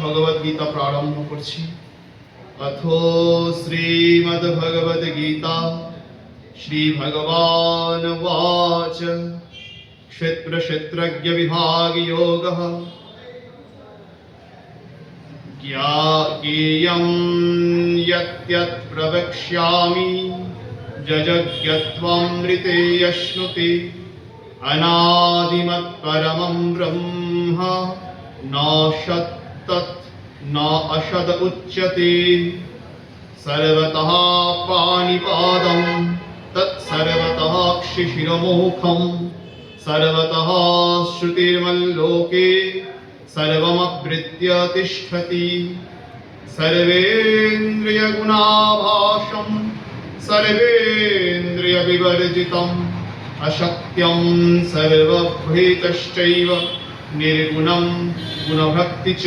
ভগবদ গীতা প্রারম্ভ করছি অথ শ্রীমদ ভগবদ গীতা শ্রী ভগবান वाच क्षेत्र क्षेत्रज्ञ विभाग योग ज्ञेयं यत् प्रवक्ष्यामि जजज्ञत्वमृते यश्नुते अनादिमत्परमं ब्रह्म न शत्तत् न अशद उच्यते सर्वतः पाणिपादं तत्सर्वतः क्षिशिरमोखं सर्वतः श्रुतिर्मल्लोके सर्वमवृत्य तिष्ठति सर्वेन्द्रियगुणाभासं सर्वेन्द्रियविवर्जितम् अशक्यं सर्वभूतश्चैव निर्गुणं गुणभक्ति च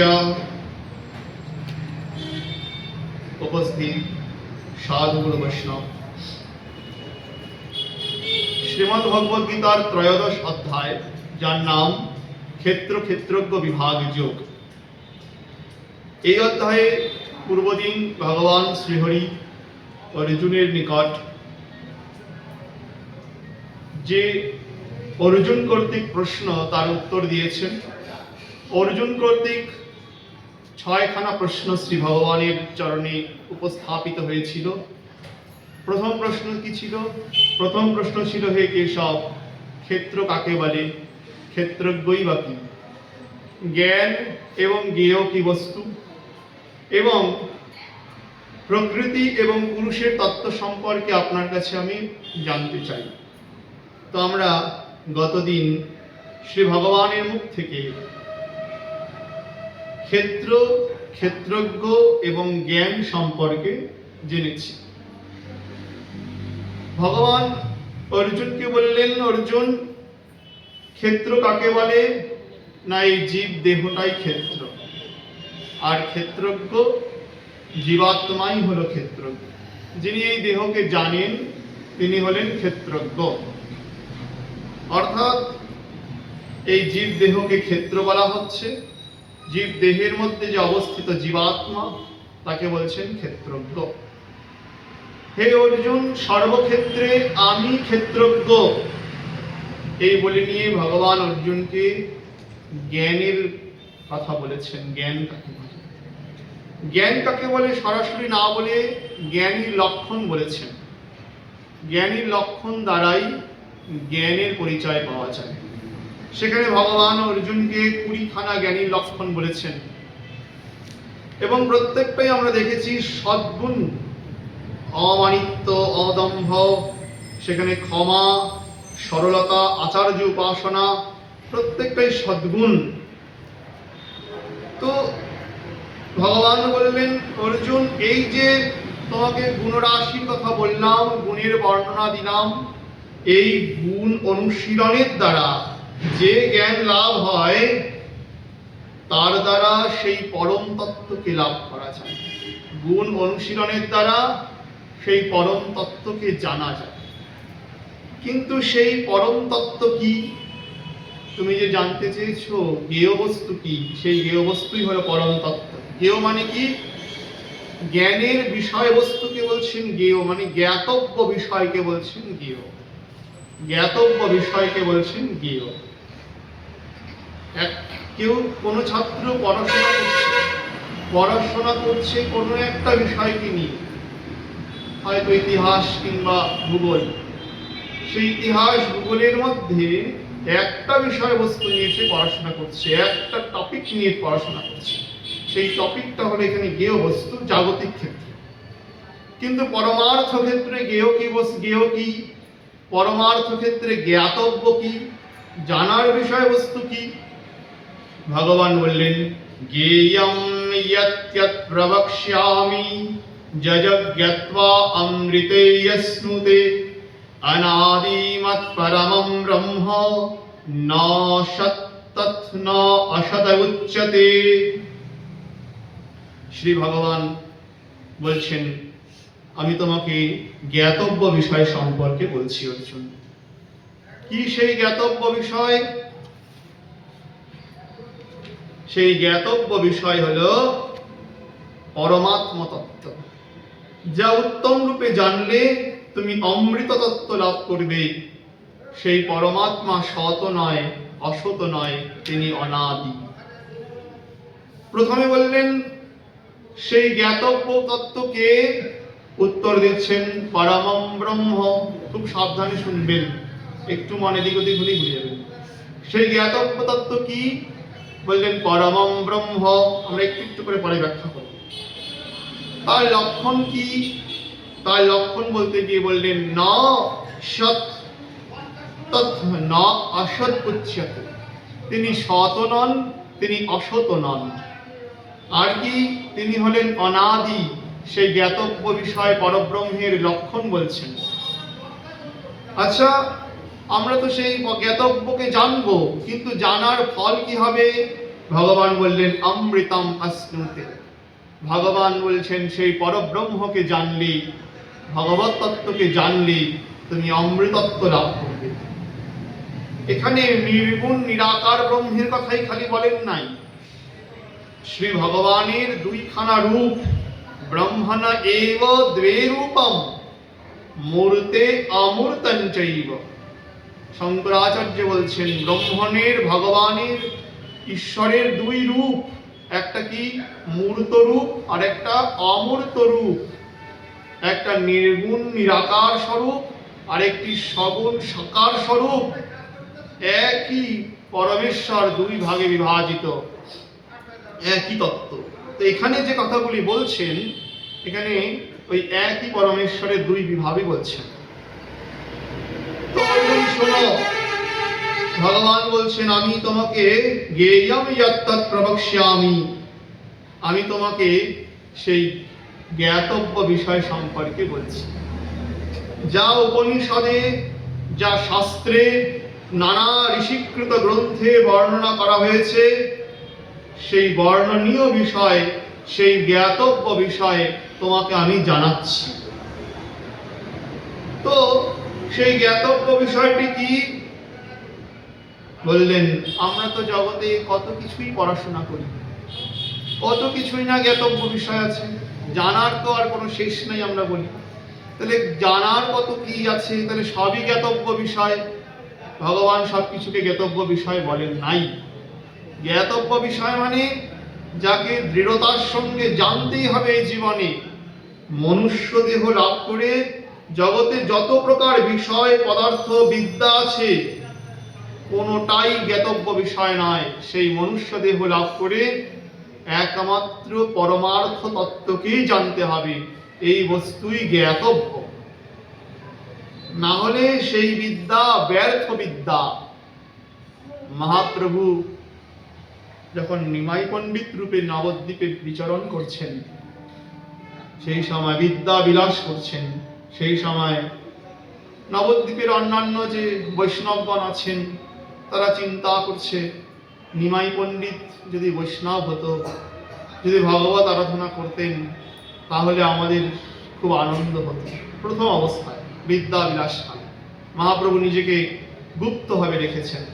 উপস্থিত সাধুগুরু বৈষ্ণব শ্রীমদ ভগবদ গীতার ত্রয়োদশ অধ্যায় যার নাম ক্ষেত্র ক্ষেত্রজ্ঞ বিভাগ যোগ এই অধ্যায়ে পূর্বদিন ভগবান শ্রীহরি অর্জুনের নিকট যে অর্জুন কর্তৃক প্রশ্ন তার উত্তর দিয়েছেন। অর্জুন কর্তৃক ছয়খানা প্রশ্ন শ্রী ভগবানের চরণে উপস্থাপিত হয়েছিল। প্রথম প্রশ্ন কি ছিল? প্রথম প্রশ্ন ছিল, হে কেশব, ক্ষেত্র কাকে বলে? ক্ষেত্রজ্ঞই বা কি? জ্ঞান এবং জ্ঞেয় কি বস্তু? এবং প্রকৃতি এবং পুরুষের তত্ত্ব সম্পর্কে আপনার কাছে আমি জানতে চাই। তো আমরা গতদিন শ্রী ভগবানের মুখ থেকে ক্ষেত্র, ক্ষেত্রজ্ঞ এবং জ্ঞান সম্পর্কে জেনেছি। ভগবান অর্জুনকে বললেন, অর্জুন, ক্ষেত্র কাকে বলে? না এই জীব দেহটাই ক্ষেত্র। আর ক্ষেত্রজ্ঞ জীবাত্মাই হলো ক্ষেত্রজ্ঞ। যিনি এই দেহকে জানেন, তিনি হলেন ক্ষেত্রজ্ঞ। অর্থাৎ এই জীব দেহকে ক্ষেত্র বলা হচ্ছে। জীব দেহের মধ্যে যে অবস্থিত জীবাত্মা, তাকে বলছেন ক্ষেত্রজ্ঞ। হে অর্জুন, সর্বক্ষেত্রে আমি ক্ষেত্রজ্ঞ। এই বলে নিয়ে ভগবান অর্জুনকে জ্ঞানের কথা বলেছেন, জ্ঞান কাকে বলে? জ্ঞান কাকে বলে? সরাসরি না বলে জ্ঞানীর লক্ষণ বলেছেন। জ্ঞানীর লক্ষণ দ্বারাই জ্ঞানের পরিচয় পাওয়া যায়। সেখানে ভগবান অর্জুনকে কুড়িখানা জ্ঞানীর লক্ষণ বলেছেন। এবং প্রত্যেকটাই আমরা দেখেছি সদ্গুণ, অমানিত্য, অদম্ভ, সেখানে ক্ষমা, সরলতা, আচার্য উপাসনা, প্রত্যেকটাই সদ্গুণ। তো ভগবান বললেন, অর্জুন, এই যে তোমাকে গুণরাশির কথা বললাম, গুণের বর্ণনা দিলাম এই গুণ অনুশীলনের দ্বারা যে জ্ঞান লাভ হয়, তার দ্বারা সেই পরম তত্ত্বকে লাভ করা যায়। গুণ অনুশীলনের দ্বারা সেই পরম তত্ত্বকে জানা যায়। কিন্তু সেই পরম তত্ত্ব কি? তুমি যে জানতে চেয়েছো, জ্ঞেয় বস্তু কি? সেই জ্ঞেয় বস্তুই হলো পরম তত্ত্ব। জ্ঞেয় মানে কি? জ্ঞানের বিষয়বস্তুকে বলছেন জ্ঞেয় মানে জ্ঞাতব্য বিষয়কে বলছেন জ্ঞেয়। জ্ঞাতব্য বিষয়কে বলছেন এক- কেউ কোনো ছাত্র পড়াশোনা করছে পড়াশোনা করছে কোনো একটা বিষয়কে নিয়ে। হয়তো ইতিহাস কিংবা ভূগোল। সেই ইতিহাস, ভূগোলের মধ্যে একটা বিষয়বস্তু নিয়ে সে পড়াশোনা করছে, একটা টপিক নিয়ে পড়াশোনা করছে। সেই টপিকটা হলো এখানে জ্ঞেয় বস্তু, জাগতিক ক্ষেত্রে। কিন্তু পরমার্থ ক্ষেত্রে জ্ঞেয় কি বস- জ্ঞেয় কি পরমার্থ ক্ষেত্রে জ্ঞাতব্য কি? জানার বিষয়বস্তু কি? ভগবান বললেন জ্ঞেয়ম ইয়ত্যৎ প্রবক্ষ্যামি যজ্ঞত্বা অমৃতে যস্নুতে, অনাদিমৎ পরমম ব্রহ্ম ন সত্তৎ ন অসদ উচ্যতে শ্রী ভগবান বলছেন আমি তোমাকে জ্ঞাতব্য বিষয় সম্পর্কে বলছি, অর্জুন। কি সেই জ্ঞাতব্য বিষয়? সেই জ্ঞাতব্য বিষয় হলো পরমাত্ম তত্ত্ব। যা উত্তম রূপে জানলে তুমি অমৃত তত্ত্ব লাভ করবে। সেই পরমাত্মা সত নয় অসত নয়, তিনি অনাদি। প্রথমে বললেন, সেই জ্ঞাতব্য তত্ত্বকে উত্তর দিচ্ছেন, পরমম ব্রহ্ম। খুব সাবধানে শুনবেন। একটু মনে দিক ওদিক হলেই বুঝে যাবেন। সেই জ্ঞাতব্য তত্ত্ব কি? বললেন, পরমম ব্রহ্ম। আমরা একটু একটু করে পরে ব্যাখ্যা করব। তার লক্ষণ কি? তার লক্ষণ বলতে গিয়ে বললেন, ন সৎ ন অসৎ উচ্যতে তিনি সত নন, তিনি অসত নন। আর কি? তিনি হলেন অনাদি। সেই জ্ঞাতব্য বিষয় পরব্রহ্মের লক্ষণ বলছেন। আচ্ছা আমরা তো সেই জ্ঞাতব্যকে জানব, কিন্তু জানার ফল কি হবে? ভগবান বললেন, অমৃতম অশ্নুতে ভগবান বলছেন, সেই পরব্রহ্মকে জানলে, ভগবত তত্ত্বকে জানলে তুমি অমৃতত্ব লাভ করবে। এখানে নির্গুণ, নিরাকার ব্রহ্মের কথাই খালি বলেন নাই। শ্রী ভগবানের দুইখানা রূপ ব্রহ্মণ এব দ্বে রূপম মূর্তে অমূর্তঞ্চৈব শঙ্করাচার্য বলছেন ব্রহ্মণের ভগবানের ঈশ্বরের দুই রূপ একটা কি? মূর্ত রূপ আর একটা অমূর্ত রূপ একটা নির্গুণ, নিরাকার স্বরূপ আর একটি সগুণ, সাকার স্বরূপ। একই পরমেশ্বর দুই ভাগে বিভাজিত। একই তত্ত্ব। তো এখানে যে কথাগুলি বলছেন এখানে ওই একই পরমেশ্বরের দুই বিভাবে বলছেন ভগবান বলছেন, আমি তোমাকে প্রবক্ষ্যামি। আমি তোমাকে সেই জ্ঞাতব্য বিষয় সম্পর্কে বলছি। যা উপনিষদে, যা শাস্ত্রে নানা ঋষিকৃত গ্রন্থে বর্ণনা করা হয়েছে, সেই বর্ণনীয় বিষয় সেই জ্ঞাতব্য বিষয়ে তোমাকে আমি জানাচ্ছি। তো সেই জ্ঞাতব্য বিষয়টি কি? বললেন, আমরা তো জগতে কত কিছুই পড়াশোনা করি। কত কিছুই না জ্ঞাতব্য বিষয় আছে। জানার তো আর কোনো শেষ নেই আমরা বলি। তাহলে জানার কত কি আছে? তাহলে সবই জ্ঞাতব্য বিষয়। ভগবান সব কিছুকে জ্ঞাতব্য বিষয় বলেন নাই। জ্ঞাতব্য বিষয় মানে যাকে দৃঢ়তার সঙ্গে জানতেই হবে এই জীবনে। মনুষ্য দেহ লাভ করে জগতে যত প্রকার বিষয়, পদার্থ, বিদ্যা আছে, কোনোটাই জ্ঞাতব্য বিষয় নয়। সেই মনুষ্য দেহ লাভ করে একমাত্র পরমার্থ তত্ত্বকেই জানতে হবে। এই বস্তুই জ্ঞাতব্য। না হলে সেই বিদ্যা ব্যর্থ বিদ্যা। মহাপ্রভু যখন নিমাই পণ্ডিত রূপে নবদ্বীপে বিচরণ করছেন, সেই সময় বিদ্যা বিলাস করছেন, সেই সময় নবদ্বীপের অন্যান্য যে বৈষ্ণবগণ আছেন, তারা চিন্তা করছে, নিমাই পণ্ডিত যদি বৈষ্ণব হতো, যদি ভগবত আরাধনা করতেন, তাহলে আমাদের খুব আনন্দ হতো। প্রথম অবস্থায় বিদ্যা বিলাস মহাপ্রভু নিজেকে গুপ্তভাবে রেখেছেন।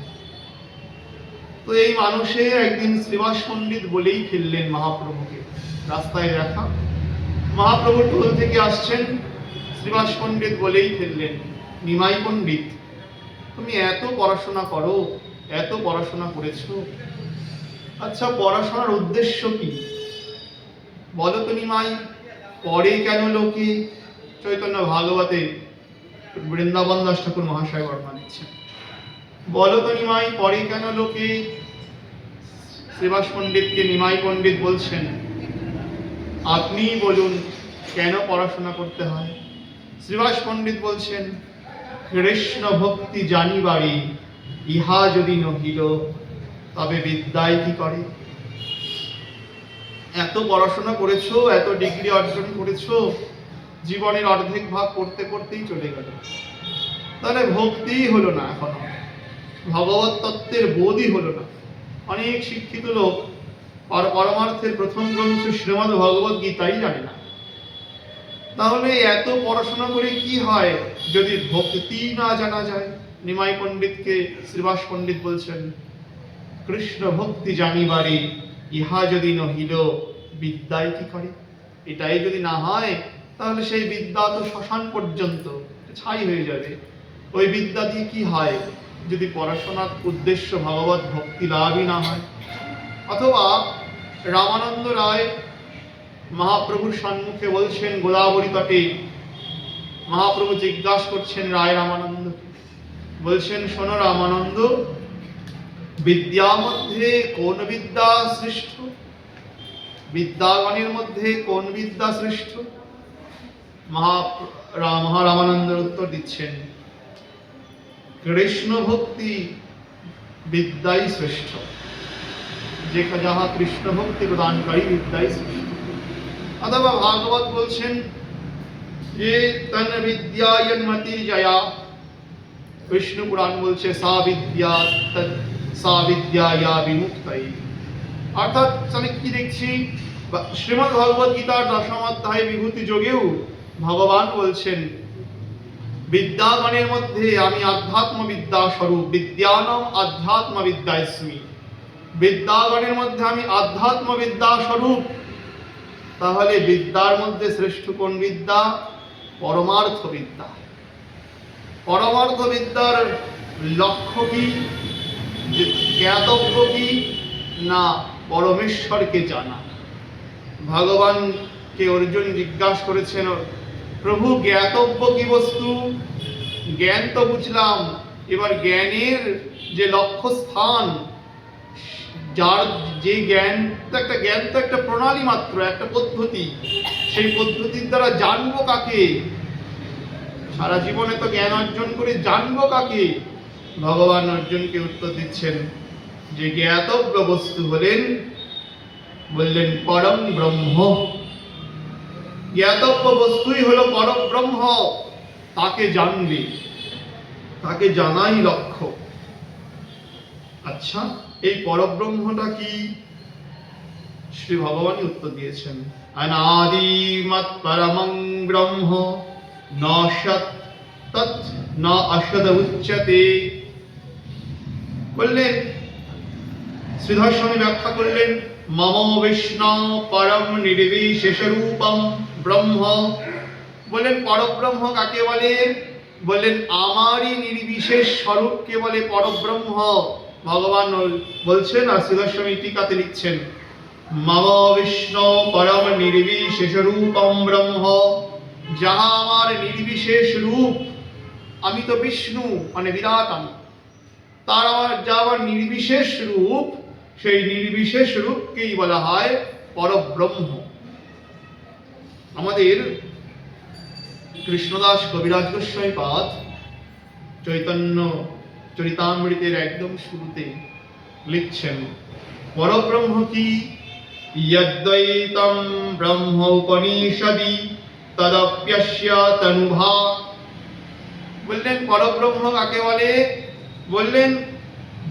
তো এই মানুষে একদিন শ্রীবাস পণ্ডিত বলেই ফেললেন মহাপ্রভুকে, রাস্তায় দেখা মহাপ্রভু টোল থেকে আসছেন শ্রীবাস পণ্ডিত বলেই ফেললেন নিমাই পণ্ডিত, তুমি এত পড়াশোনা করো, এত পড়াশোনা করেছ। আচ্ছা পড়াশোনার উদ্দেশ্য কি? বলো তো নিমাই, পড়ে কেন লোকে? চৈতন্য ভাগবতে বৃন্দাবন দাস ঠাকুর মহাশয় বর্ণনা দিচ্ছেন। বলো তো নিমাই, পরে কেন লোকে শ্রীবাস পণ্ডিতকে নিমাই পণ্ডিত বলছেন? আপনিই বলুন, কেন পড়াশোনা করতে হয়? শ্রীবাস পণ্ডিত বলছেন, কৃষ্ণ ভক্তি জানিবারে ইহা যদি নহিল, তবে বিদ্যায় কি করে? এত পড়াশোনা করেছ, এত ডিগ্রি অর্জন করেছ, জীবনের অর্ধেক ভাগ করতে করতেই চলে গেল। তাহলে ভক্তিই হলো না এখনও। ভগবত তত্ত্বের বোধই হলো না। অনেক শিক্ষিত লোক পর- পরমার্থের প্রথম গ্রন্থ শ্রীমদ ভগবত গীতাই জানে না। তাহলে এত পড়াশোনা করে কি হয় যদি ভক্তি না জানা যায়? নিমাই পণ্ডিতকে শ্রীবাস পণ্ডিত বলছেন, কৃষ্ণ ভক্তি জানিবারে ইহা যদি নহিল বিদ্যায় কি করে? এটাই যদি না হয়, তাহলে সেই বিদ্যা তো শ্মশান পর্যন্ত, ছাই হয়ে যাবে। ওই বিদ্যা দিয়ে কি হয়? যদি পড়াশোনার উদ্দেশ্য ভগবত ভক্তি লাভই না হয়, অথবা রামানন্দ রায় মহাপ্রভুর সম্মুখে বলছেন, গোদাবরী তটে মহাপ্রভু জিজ্ঞাসা করছেন রায় রামানন্দ বলছেন, শোনো রামানন্দ, বিদ্যা মধ্যে কোন বিদ্যা শ্রেষ্ঠ বিদ্যাগণের মধ্যে কোন বিদ্যা শ্রেষ্ঠ মহা রা- মহারামানন্দ উত্তর দিচ্ছেন কৃষ্ণ ভক্তি বিদ্যাই শ্রেষ্ঠ। যে যাহা কৃষ্ণ ভক্তি প্রদানকারী বিদ্যাই শ্রেষ্ঠ। অথবা ভাগবত বলছেন, যে তন বিদ্যায়ন্মতি জয়া। বিষ্ণু পুরাণ বলছে, সা বিদ্যা সা বিদ্যায়া বিমুক্তাই অর্থাৎ আমি কি দেখছি? শ্রীমদ্ ভগবত গীতার দশম অধ্যায় বিভূতি যোগেও ভগবান বলছেন বিদ্যাগণের মধ্যে আমি আধ্যাত্ম বিদ্যা স্বরূপ, বিদ্যানম আধ্যাত্ম বিদ্যাস্মি বিদ্যাগণের মধ্যে আমি আধ্যাত্ম বিদ্যা স্বরূপ। তাহলে বিদ্যার মধ্যে শ্রেষ্ঠ কোন বিদ্যা? পরমার্থ বিদ্যা পরমার্থ বিদ্যার লক্ষ্য কি? যে জ্ঞাতব্য কি? না, পরমেশ্বরকে জানা। ভগবানকে অর্জুন জিজ্ঞাসা করেছেন প্রভু জ্ঞাতব্য কি বস্তু? জ্ঞান তো বুঝলাম। এবার জ্ঞানের যে লক্ষ্য স্থান যার যে জ্ঞান, তো একটা জ্ঞান তো একটা প্রণালী মাত্র, একটা পদ্ধতি। সেই পদ্ধতির দ্বারা জানব কাকে? সারা জীবনে তো জ্ঞান অর্জন করে জানব কাকে? ভগবান অর্জুনকে উত্তর দিচ্ছেন, যে জ্ঞাতব্য বস্তু হলেন, বললেন পরম ব্রহ্ম। জ্ঞাতব্য বস্তুই হলো পরম ব্রহ্ম তাকে জানবে তাকে জানাই লক্ষ্য। আচ্ছা এই পরব্রহ্মটা কি? শ্রী ভগবানই উত্তর দিয়েছেন। অনাদিমত পরমং ব্রহ্ম, ন সৎ, তৎ ন অসদ উচ্যতে বললেন শ্রীধর স্বামী ব্যাখ্যা করলেন, মম বিষ্ণু পরম নির্বিশেষ রূপম ব্রহ্ম বললেন পরব্রহ্ম কাকে বলে? বললেন আমারই নির্বিশেষ স্বরূপকে বলে পরব্রহ্ম? ভগবান বলছেন আর স্বামী টিকাতে লিখছেন, মম বিষ্ণু পরম নির্বিশেষ রূপম ব্রহ্ম। যাহা আমার নির্বিশেষ রূপ, আমি তো বিষ্ণু মানে বিরাট আমি। তার আমার যা আবার নির্বিশেষ রূপ, সেই নির্বিশেষ রূপকেই বলা হয় পরব্রহ্ম। আমাদের কৃষ্ণদাস কবিরাজ গোস্বাই পাদ চৈতন্য চরিতামৃতের একদম শুরুতে লিখছেন, পরব্রহ্ম কি ইয়দ্বৈতম ব্রহ্ম উপনিষদি তদপ্যস্য তনুভা। বললেন, পরব্রহ্ম কাকে বলে? বললেন,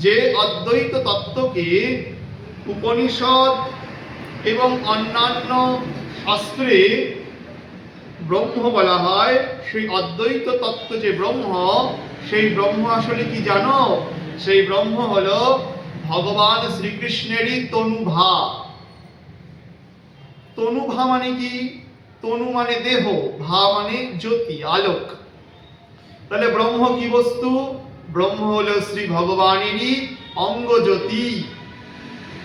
যে অদ্বৈত তত্ত্বকে উপনিষদ এবং অন্যান্য শাস্ত্রে ব্রহ্ম বলা হয়, সেই অদ্বৈত তত্ত্ব যে ব্রহ্ম, সেই ব্রহ্ম আসলে কি জানো? সেই ব্রহ্ম হলো ভগবান শ্রীকৃষ্ণেরই তনুভা। তনুভা মানে কি? তনু মানে দেহ, ভা মানে জ্যোতি, আলোক। তাহলে ব্রহ্ম কি বস্তু? ব্রহ্ম হলো শ্রী ভগবানেরই অঙ্গজ্যোতি।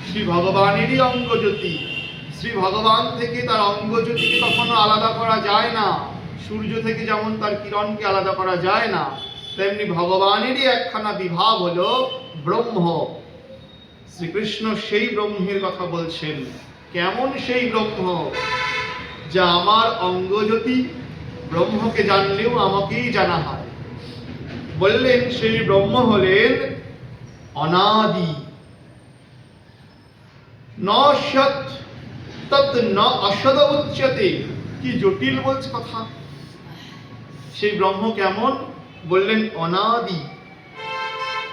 শ্রী ভগবানেরই অঙ্গজ্যোতি। শ্রী ভগবান থেকে তার অঙ্গজ্যোতিকে কখনো আলাদা করা যায় না। সূর্য থেকে যেমন তার কিরণকে আলাদা করা যায় না, তেমনি ভগবানেরই একখানা বিভাগ হলো ব্রহ্ম। শ্রীকৃষ্ণ সেই ব্রহ্মের কথা বলছেন। কেমন সেই ব্রহ্ম? যা আমার অঙ্গজ্যোতি ব্রহ্মকে জানলেও আমাকেই জানা হয়। বললেন, সেই ব্রহ্ম হলেন অনাদি। ন তৎ ন অসদ উচ্যতে কি জটিল বলছে কথা। সেই ব্রহ্ম কেমন? বললেন, অনাদি।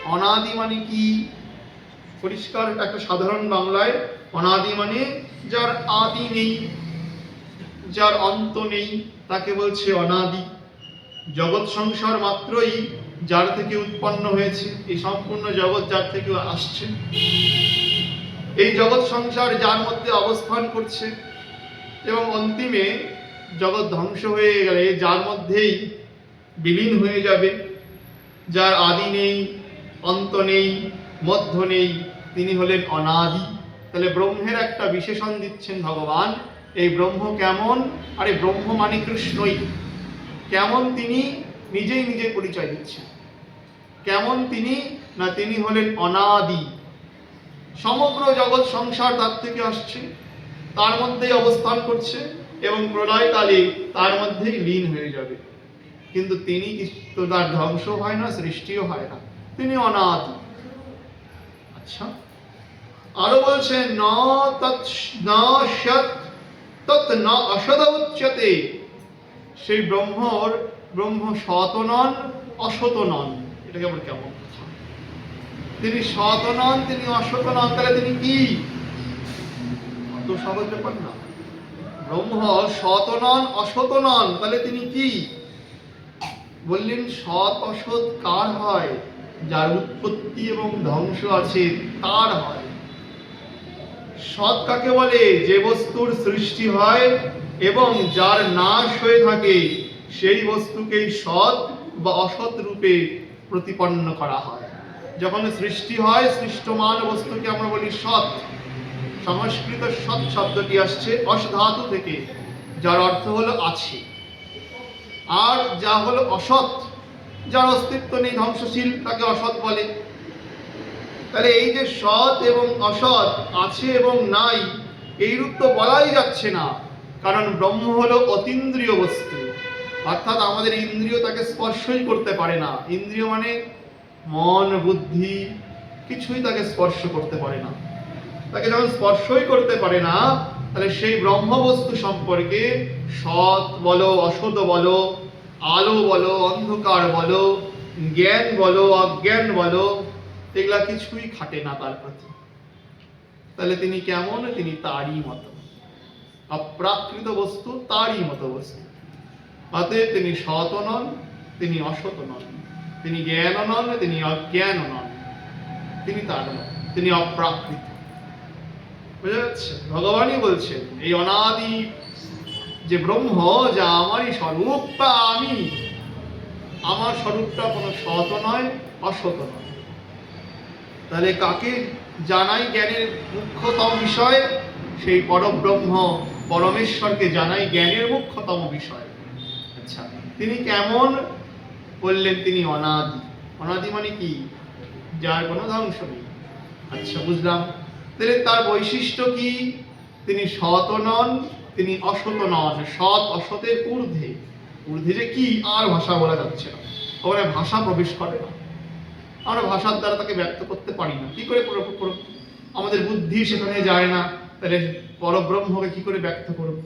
অনাদি মানে কি? পরিষ্কার, একটা সাধারণ বাংলায়, অনাদি মানে যার আদি নেই, যার অন্ত নেই, তাকে বলছে অনাদি। জগৎ সংসার মাত্রই যার থেকে উৎপন্ন হয়েছে, এই সম্পূর্ণ জগৎ যার থেকে আসছে। এই জগৎ সংসার যার মধ্যে অবস্থান করছে, এবং অন্তিমে জগৎ ধ্বংস হয়ে গেলে যার মধ্যেই বিলীন হয়ে যাবে, যার আদি নেই, অন্ত নেই, মধ্য নেই, তিনি হলেন অনাদি। তাহলে ব্রহ্মের একটা বিশেষণ দিচ্ছেন ভগবান, এই ব্রহ্ম কেমন? আরে ব্রহ্ম মানে কৃষ্ণই। কেমন তিনি? নিজেই নিজে পরিচয় দিচ্ছেন। কেমন তিনি? না, তিনি হলেন অনাদি। সমগ্র জগৎ সংসার তার থেকে আসছে, তার মধ্যেই অবস্থান করছে এবং প্রলয়কালে তার মধ্যেই লীন হয়ে যাবে। কিন্তু তিনি তো তার ধ্বংস হয় না, সৃষ্টিও হয় না। তিনি অনাদি আচ্ছা। আরও বলছে ন তৎ ন সৎ, তৎ ন উচ্যতে সেই ব্রহ্মর, ব্রহ্ম সত নন অসত নন। এটাকে আবার কেমন? তিনি সত নন, তিনি অসত নন, তাহলে তিনি কি? অত সহজ ব্যাপার না। ব্রহ্ম সত নন অসত নন, তাহলে তিনি কি? বললেন, সৎ অসৎ কার হয়? যার উৎপত্তি এবং ধ্বংস আছে তার হয়। সৎ কাকে বলে? যে বস্তুর সৃষ্টি হয় এবং যার নাশ হয়ে থাকে, সেই বস্তুকেই সৎ বা অসৎ রূপে প্রতিপন্ন করা হয়। যখন সৃষ্টি হয় সৃষ্টমান বস্তুকে আমরা বলি সৎ। সংস্কৃত সৎ শব্দটি আসছে অস ধাতু থেকে, যার অর্থ হলো আছে। আর যা হলো অসৎ, যার অস্তিত্ব নেই, ধ্বংসশীল, তাকে অসৎ বলে। তাহলে এই যে সৎ এবং অসৎ, আছে এবং নাই, এইরূপ তো বলাই যাচ্ছে না। কারণ ব্রহ্ম হলো অতীন্দ্রিয় বস্তু। অর্থাৎ আমাদের ইন্দ্রিয় তাকে স্পর্শই করতে পারে না। ইন্দ্রিয় মানে মন, বুদ্ধি কিছুই তাকে স্পর্শ করতে পারে না। তাকে যখন স্পর্শই করতে পারে না, তাহলে সেই ব্রহ্ম বস্তু সম্পর্কে সৎ বলো, অসৎ বলো, আলো বলো, অন্ধকার বলো, জ্ঞান বলো, অজ্ঞান বলো, এগুলা কিছুই খাটে না তার প্রতি। তাহলে তিনি কেমন? তিনি তারই মতো। অপ্রাকৃত বস্তু তারই মতো বস্তু। অতএব তিনি সৎ নন, তিনি অসৎ নন। তিনি জ্ঞান নন তিনি অজ্ঞান নন তিনি তার নন তিনি অপ্রাকৃত। বুঝা যাচ্ছে? ভগবানই বলছেন, এই অনাদি যে ব্রহ্ম, যা আমারই স্বরূপ বা আমি। আমার স্বরূপটা কোনো সৎ নয়, অসত নয়। তাহলে কাকে জানাই জ্ঞানের মুখ্যতম বিষয়? সেই পরব্রহ্ম, পরমেশ্বরকে জানাই জ্ঞানের মুখ্যতম বিষয়। আচ্ছা তিনি কেমন বললেন তিনি অনাদি। অনাদি মানে কি? যার কোনো ধ্বংস নেই। আচ্ছা বুঝলাম। তাহলে তার বৈশিষ্ট্য কি? তিনি সৎ নন, তিনি অসৎ নন। সৎ অসতের ঊর্ধ্বে। ঊর্ধ্বে যে কি? আর ভাষা বলা যাচ্ছে না। ওখানে ভাষা প্রবেশ করে না। আমরা ভাষার দ্বারা তাকে ব্যক্ত করতে পারি না। কি করে আমাদের বুদ্ধি সেখানে যায় না। তাহলে পরব্রহ্মকে কি করে ব্যক্ত করব?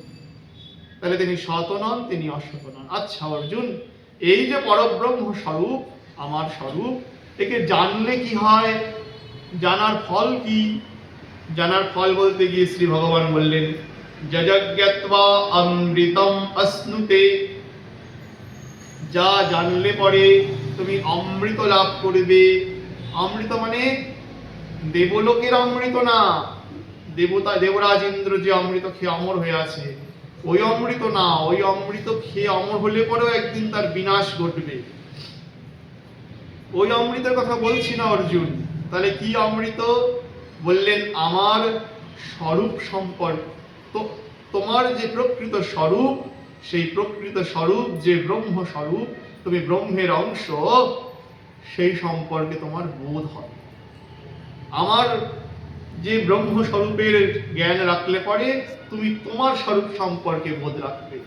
তাহলে তিনি সৎ নন, তিনি অসৎ নন। আচ্ছা অর্জুন এই যে পরব্রহ্ম স্বরূপ, আমার স্বরূপ, একে জানলে কি হয়? জানার ফল কি? জানার ফল বলতে গিয়ে শ্রী ভগবান বললেন যজ্ঞাত্বা অমৃতম অশ্নুতে। যা জানলে পরে তুমি অমৃত লাভ করবে। অমৃত মানে দেবলোকের অমৃত না। দেবতা, দেবরাজ ইন্দ্র যে অমৃত খেয়ে অমর হয়ে আছে। ওই অমৃত না, ওই অমৃত খেয়ে অমর হলে পরেও একদিন তার বিনাশ ঘটবে। ওই অমৃতের কথা বলছি না, অর্জুন। তাহলে কি অমৃত? বললেন, আমার স্বরূপ সম্পর্ক তো তোমার যে প্রকৃত স্বরূপ, সেই প্রকৃত স্বরূপ, যে ব্রহ্ম স্বরূপ, তুমি ব্রহ্মের অংশ, সেই সম্পর্কে তোমার বোধ হবে আমার যে ব্রহ্ম স্বরূপের জ্ঞান রাখলে পরে তুমি তোমার স্বরূপ সম্পর্কে বোধ রাখবে।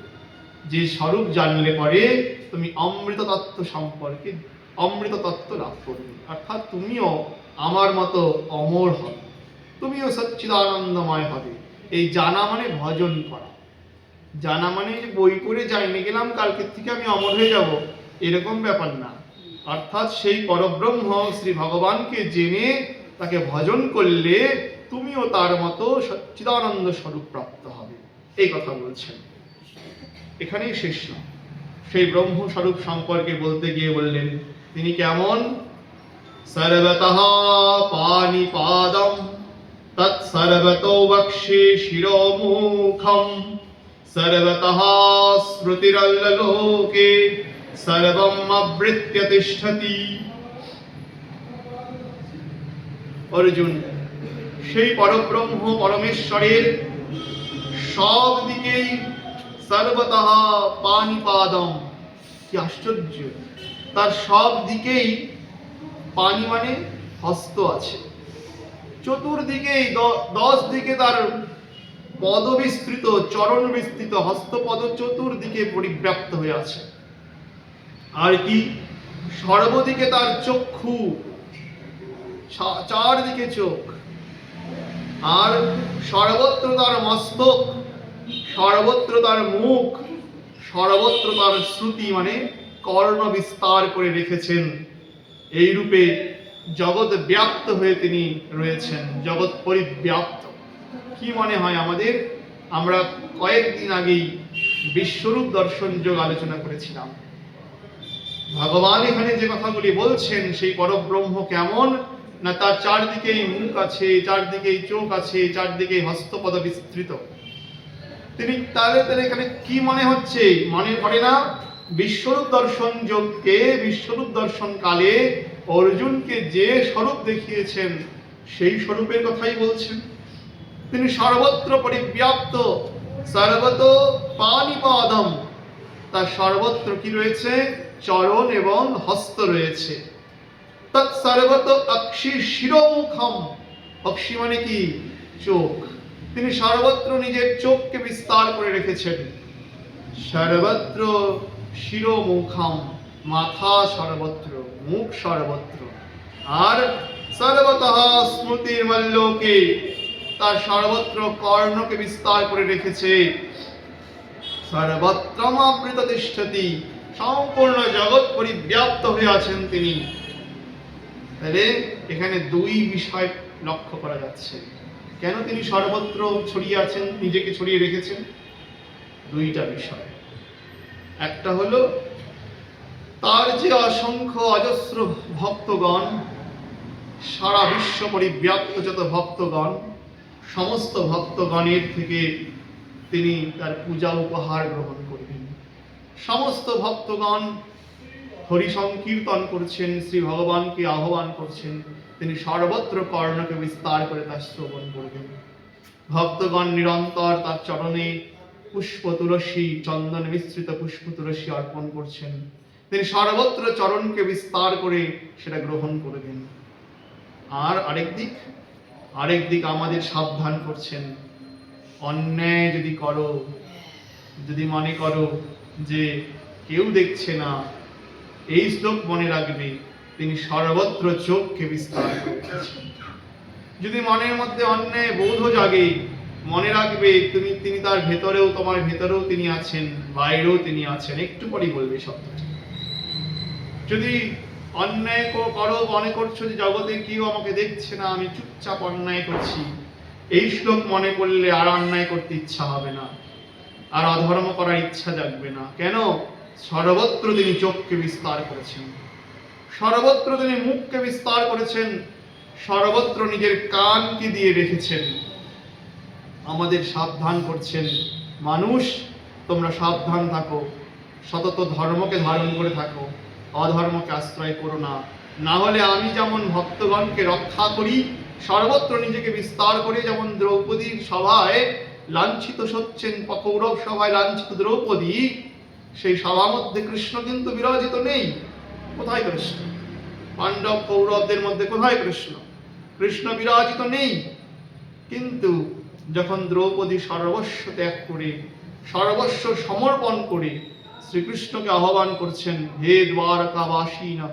যে স্বরূপ জানলে পরে তুমি অমৃত তত্ত্ব সম্পর্কে অমৃত তত্ত্ব লাভ করবে। অর্থাৎ তুমিও আমার মতো অমর হবে। তুমিও সচ্চিদানন্দময় হবে। এই জানা মানে ভজন করা। জানা মানে বই করে যাইনি গেলাম, কালকের থেকে আমি অমর হয়ে যাব, এরকম ব্যাপার না। অর্থাৎ সেই পরব্রহ্ম শ্রী ভগবানকে জেনে তাকে ভজন করলে তুমিও তার মতো সচ্চিদানন্দ স্বরূপ প্রাপ্ত হবে। এই কথা বলছেন। এখানেই শেষ না। সেই ব্রহ্ম স্বরূপ সম্পর্কে বলতে গিয়ে বললেন, তিনি কেমন? সর্বতঃ পানিপাদম তৎসর্বতো বক্ষে শিরোমুখম, সর্বতঃ স্মৃতিরল্লোকে সর্বম আবৃত্য তিষ্ঠতি। অর্জুন, সেই পরব্রহ্ম পরমেশ্বরের সব দিকেই সর্বতঃ পানিপাদম। কি আশ্চর্য! তার সব দিকেই পানি মানে হস্ত আছে। চতুর্দিকেই দশ দিকে তার পদ বিস্তৃত চরণ বিস্তৃত হস্তপদ চতুর্দিকে পরিব্যাপ্ত হয়ে আছে। আর কি? সর্বদিকে তার চক্ষু চারদিকে চোখ। আর সর্বত্র তার মস্তক, সর্বত্র তার মুখ, সর্বত্র তার শ্রুতি মানে কর্ণ বিস্তার করে রেখেছেন। এই রূপে জগৎ ব্যাপ্ত হয়ে তিনি রয়েছেন, জগৎ পরিব্যাপ্ত। কি মনে হয় আমাদের? আমরা কয়েকদিন আগেই বিশ্বরূপ দর্শন যোগ আলোচনা করেছিলাম। ভগবান এখানে যে কথাগুলি বলছেন, সেই পরব্রহ্ম কেমন? না, তার চারদিকেই মুখ আছে, চারদিকেই চোখ আছে, চারদিকেই হস্তপদ বিস্তৃত। তিনি তাহলে তাহলে এখানে কি মনে হচ্ছে? মনে করে না? বিশ্বরূপ দর্শন যোগকে, বিশ্বরূপ দর্শন কালে অর্জুনকে যে স্বরূপ দেখিয়েছেন, সেই স্বরূপের কথাই বলছেন। তিনি সর্বত্র পরিব্যাপ্ত, সর্বত পানিপাদম। তার সর্বত্র কি রয়েছে? চরণ এবং হস্ত রয়েছে। তৎসর্বত অক্ষি শিরোমুখম। অক্ষি মানে কি? চোখ। তিনি সর্বত্র নিজের চোখকে বিস্তার করে রেখেছেন। সর্বত্র মাথা সর্বত্র, মুখ সর্বত্র। আর সর্বতঃ স্মৃতির মল্লোকে তার সর্বত্র কর্ণকে বিস্তার করে রেখেছে। সর্বত্রমাবৃত তিষ্ঠতি সম্পূর্ণ জগৎ পরিব্যাপ্ত হয়ে আছেন তিনি। তাহলে এখানে দুই বিষয় লক্ষ্য করা যাচ্ছে। কেন তিনি সর্বত্র ছড়িয়ে আছেন, নিজেকে ছড়িয়ে রেখেছেন? দুইটা বিষয়। একটা হলো, তার যে অসংখ্য অজস্র ভক্তগণ, সারা বিশ্ব পরিব্যাপ্ত যত ভক্তগণ, সমস্ত ভক্তগণের থেকে তিনি তার পূজা উপহার গ্রহণ করবেন। সমস্ত ভক্তগণ হরি সংকীর্তন করছেন, শ্রী ভগবানকে আহ্বান করছেন। তিনি সর্বত্র কর্ণকে বিস্তার করে তার শ্রবণ করবেন। ভক্তগণ নিরন্তর তার চরণে পুষ্প তুলসী, চন্দন মিশ্রিত পুষ্প তুলসী অর্পণ করছেন। তিনি সর্বত্র চরণকে বিস্তার করে সেটা গ্রহণ করবেন। আর আরেক দিক আরেক দিক আমাদের সাবধান করছেন। অন্যায় যদি করো, যদি মনে করো যে কেউ দেখছে না এই শ্লোক মনে রাখবে, তিনি সর্বত্র চোখকে বিস্তার যদি মনের মধ্যে অন্যায় বোধ জাগে, মনে রাখবে, তুমি, তিনি তার ভেতরেও, তোমার ভেতরেও তিনি আছেন, বাইরেও তিনি আছেন। একটু পরেই বলবে শব্দটি। যদি অন্যায় করো, মনে করছ যে জগতে কেউ আমাকে দেখছে না, আমি চুপচাপ অন্যায় করছি, এই শ্লোক মনে করলে আর অন্যায় করতে ইচ্ছা হবে না। আর অধর্ম করার ইচ্ছা জাগবে না। কেন? সর্বত্র তিনি চোখকে বিস্তার করেছেন। সর্বত্র তিনি মুখকে বিস্তার করেছেন। সর্বত্র নিজের কানকে দিয়ে রেখেছেন। আমাদের সাবধান করছেন। মানুষ, তোমরা সাবধান থাকো। সতত ধর্মকে ধারণ করে থাকো। অধর্মকে আশ্রয় করো না। না হলে আমি যেমন ভক্তগণকে রক্ষা করি, সর্বত্র নিজেকে বিস্তার করে যেমন দ্রৌপদীর সভায় লাঞ্ছিত সচ্ছেন কৌরব সভায় লাঞ্ছিত দ্রৌপদী সেই সভা মধ্যে কৃষ্ণ কিন্তু বিরাজিত নেই। কোথায় কৃষ্ণ? পাণ্ডব কৌরবদের মধ্যে কোথায় কৃষ্ণ? কৃষ্ণ বিরাজিত নেই। কিন্তু যখন দ্রৌপদী সর্বস্ব ত্যাগ করে, সর্বস্ব সমর্পণ করে শ্রীকৃষ্ণকে আহ্বান করছেন, হে দ্বারকাবাসী না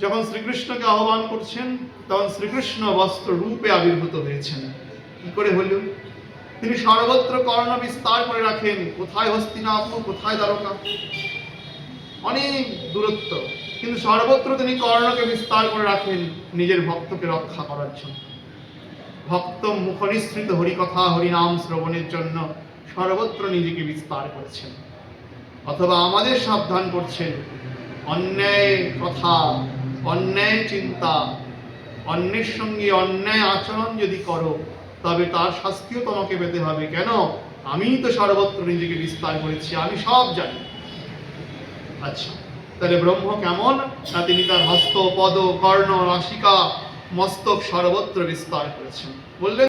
যখন শ্রীকৃষ্ণকে আহ্বান করছেন, তখন শ্রীকৃষ্ণ বস্ত্র রূপে আবির্ভূত হয়েছেন। কি করে হলো তিনি সর্বত্র কর্ণ বিস্তার করে রাখেন। কোথায় হস্তিনাপুর, কোথায় দ্বারকা? অনেক দূরত্ব। কিন্তু সর্বত্র তিনি কর্ণকে বিস্তার করে রাখেন নিজের ভক্তকে রক্ষা করার জন্য। ভক্ত মুখনিসৃত হরিকথা, হরিনাম শ্রবণের জন্য সর্বত্র নিজেকে বিস্তার করেছেন। অথবা আমাদের সাবধান করছেন। অন্যায় কথা, অন্যায় চিন্তা, অন্যের সঙ্গে অন্যায় আচরণ যদি করো তবে তার শাস্তিও তোমাকে পেতে হবে। কেন? আমি তো সর্বত্র নিজেকে বিস্তার করেছি, আমি সব জানি। আচ্ছা তাহলে ব্রহ্ম কেমন? না তিনি তার হস্ত, পদ, কর্ণ, রাশিকা, মস্তক সর্বত্র বিস্তার করেছেন। বললেন